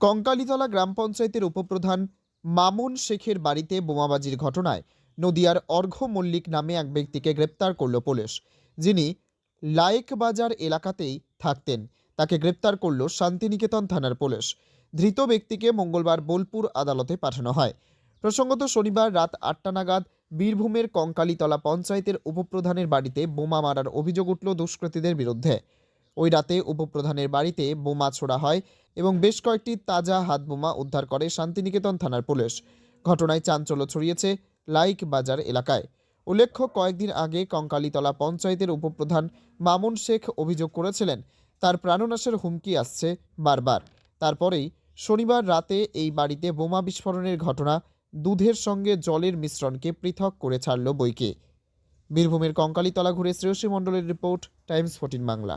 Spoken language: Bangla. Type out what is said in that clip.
কঙ্কালীতলা গ্রাম পঞ্চায়েতের উপপ্রধান মামুন শেখের বাড়িতে বোমাবাজির ঘটনায় নদিয়ার অর্ঘ্য মল্লিক নামে এক ব্যক্তিকে গ্রেপ্তার করল পুলিশ। যিনি লায়েক বাজার এলাকাতেই থাকতেন, তাকে গ্রেপ্তার করল শান্তিনিকেতন থানার পুলিশ। ধৃত ব্যক্তিকে মঙ্গলবার বোলপুর আদালতে পাঠানো হয়। প্রসঙ্গত শনিবার রাত আটটা নাগাদ বীরভূমের কঙ্কালীতলা পঞ্চায়েতের উপপ্রধানের বাড়িতে বোমা মারার অভিযোগ উঠল দুষ্কৃতীদের বিরুদ্ধে। ওই রাতে উপপ্রধানের বাড়িতে বোমা ছোড়া হয় এবং বেশ কয়েকটি তাজা হাত বোমা উদ্ধার করে শান্তিনিকেতন থানার পুলিশ। ঘটনায় চাঞ্চল্য ছড়িয়েছে লাইক বাজার এলাকায়। উল্লেখ্য, কয়েকদিন আগে কঙ্কালীতলা পঞ্চায়েতের উপপ্রধান মামুন শেখ অভিযোগ করেছিলেন, তার প্রাণনাশের হুমকি আসছে বারবার। তারপরেই শনিবার রাতে এই বাড়িতে বোমা বিস্ফোরণের ঘটনা দুধের সঙ্গে জলের মিশ্রণকে পৃথক করে ছাড়ল বইকে। বীরভূমের কঙ্কালীতলা ঘুরে শ্রেয়সী মণ্ডলের রিপোর্ট, টাইমস ফোর্টিন বাংলা।